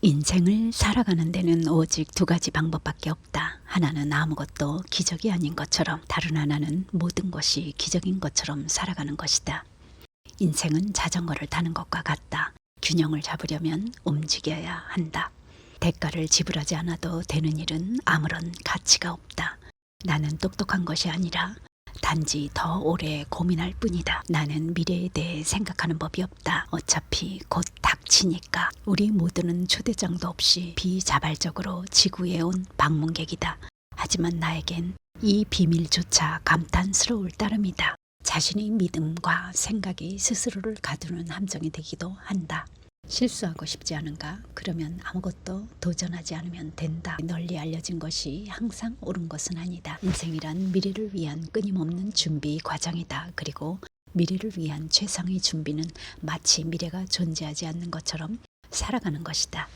인생을 살아가는 데는 오직 두 가지 방법밖에 없다. 하나는 아무것도 기적이 아닌 것처럼, 다른 하나는 모든 것이 기적인 것처럼 살아가는 것이다. 인생은 자전거를 타는 것과 같다. 균형을 잡으려면 움직여야 한다. 대가를 지불하지 않아도 되는 일은 아무런 가치가 없다. 나는 똑똑한 것이 아니라 단지 더 오래 고민할 뿐이다. 나는 미래에 대해 생각하는 법이 없다. 어차피 곧 닥치니까. 우리 모두는 초대장도 없이 비자발적으로 지구에 온 방문객이다. 하지만 나에겐 이 비밀조차 감탄스러울 따름이다. 자신의 믿음과 생각이 스스로를 가두는 함정이 되기도 한다. 실수하고 싶지 않은가? 그러면 아무것도 도전하지 않으면 된다. 널리 알려진 것이 항상 옳은 것은 아니다. 인생이란 미래를 위한 끊임없는 준비 과정이다. 그리고 미래를 위한 최상의 준비는 마치 미래가 존재하지 않는 것처럼 살아가는 것이다.